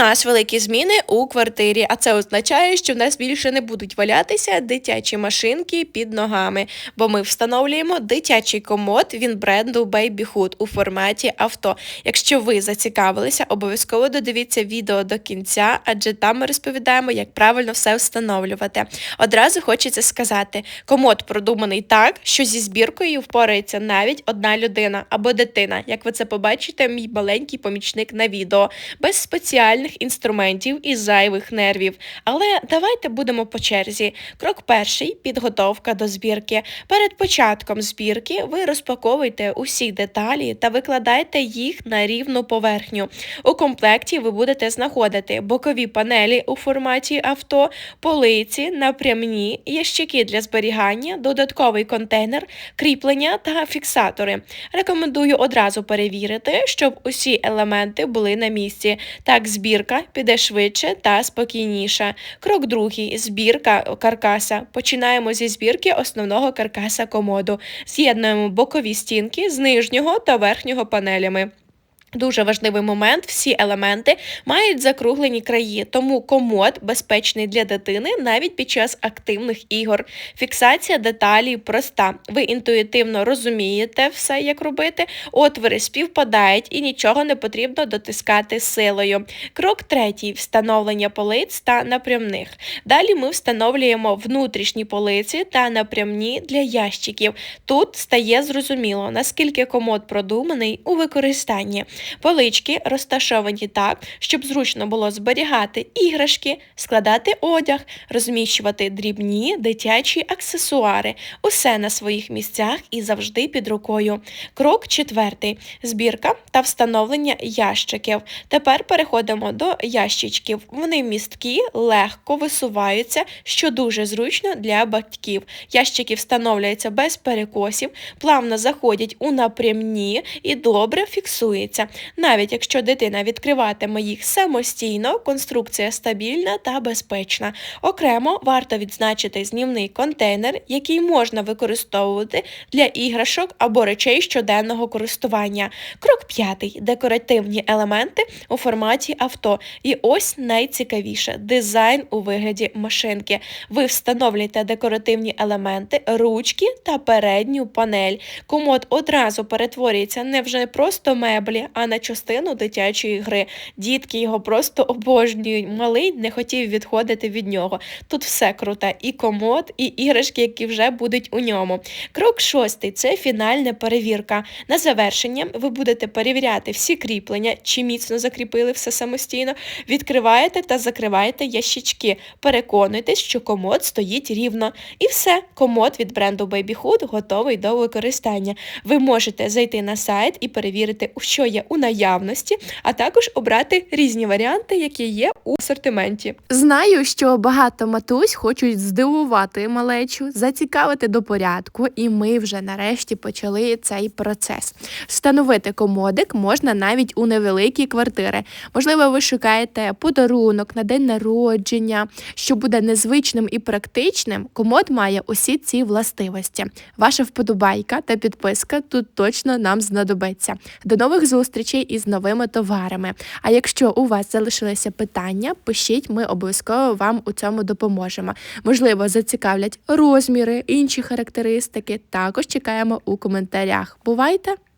нас великі зміни у квартирі, а це означає, що в нас більше не будуть валятися дитячі машинки під ногами, бо ми встановлюємо дитячий комод він бренду Baby Hood у форматі авто. Якщо ви зацікавилися, обов'язково додивіться відео до кінця, адже там ми розповідаємо, як правильно все встановлювати. Одразу хочеться сказати, комод продуманий так, що зі збіркою впорається навіть одна людина або дитина. Як ви це побачите, мій маленький помічник на відео, без спеціальних інструментів і зайвих нервів. Але давайте будемо по черзі. Крок перший підготовка до збірки. Перед початком збірки ви розпаковуєте усі деталі та викладаєте їх на рівну поверхню. У комплекті ви будете знаходити бокові панелі у форматі авто, полиці, напрямні, ящики для зберігання, додатковий контейнер, кріплення та фіксатори. Рекомендую одразу перевірити, щоб усі елементи були на місці. Так, збірка піде швидше та спокійніше. Крок другий збірка каркаса. Починаємо зі збірки основного каркаса комоду. З'єднуємо бокові стінки з нижнього та верхнього панелями. Дуже важливий момент, всі елементи мають закруглені краї, тому комод безпечний для дитини навіть під час активних ігор. Фіксація деталей проста. Ви інтуїтивно розумієте все, як робити, отвори співпадають і нічого не потрібно дотискати силою. Крок третій встановлення полиць та напрямних. Далі ми встановлюємо внутрішні полиці та напрямні для ящиків. Тут стає зрозуміло, наскільки комод продуманий у використанні. Полички розташовані так, щоб зручно було зберігати іграшки, складати одяг, розміщувати дрібні дитячі аксесуари, усе на своїх місцях і завжди під рукою. Крок четвертий збірка та встановлення ящиків. Тепер переходимо до ящичків. Вони місткі, легко висуваються, що дуже зручно для батьків. Ящики встановлюються без перекосів, плавно заходять у напрямні і добре фіксуються. Навіть якщо дитина відкриватиме їх самостійно, конструкція стабільна та безпечна. Окремо варто відзначити знімний контейнер, який можна використовувати для іграшок або речей щоденного користування. Крок п'ятий декоративні елементи у форматі авто. І ось найцікавіше дизайн у вигляді машинки. Ви встановлюєте декоративні елементи, ручки та передню панель. Комод одразу перетворюється не вже просто меблі, а на частину дитячої гри. Дітки його просто обожнюють. Малий не хотів відходити від нього. Тут все круте, і комод, і іграшки, які вже будуть у ньому. Крок шостий це фінальна перевірка. На завершення ви будете перевіряти всі кріплення, чи міцно закріпили все самостійно. Відкриваєте та закриваєте ящички. Переконуйтесь, що комод стоїть рівно. І все, комод від бренду Baby Hood готовий до використання. Ви можете зайти на сайт і перевірити, у що є у наявності, а також обрати різні варіанти, які є у асортименті. Знаю, що багато матусь хочуть здивувати малечу, зацікавити до порядку, і ми вже нарешті почали цей процес. Встановити комодик можна навіть у невеликі квартири. Можливо, ви шукаєте подарунок на день народження, що буде незвичним і практичним. Комод має усі ці властивості. Ваша вподобайка та підписка тут точно нам знадобиться. До нових зустрічей із новими товарами. А якщо у вас залишилися питання, пишіть, ми обов'язково вам у цьому допоможемо. Можливо, зацікавлять розміри, інші характеристики. Також чекаємо у коментарях. Бувайте!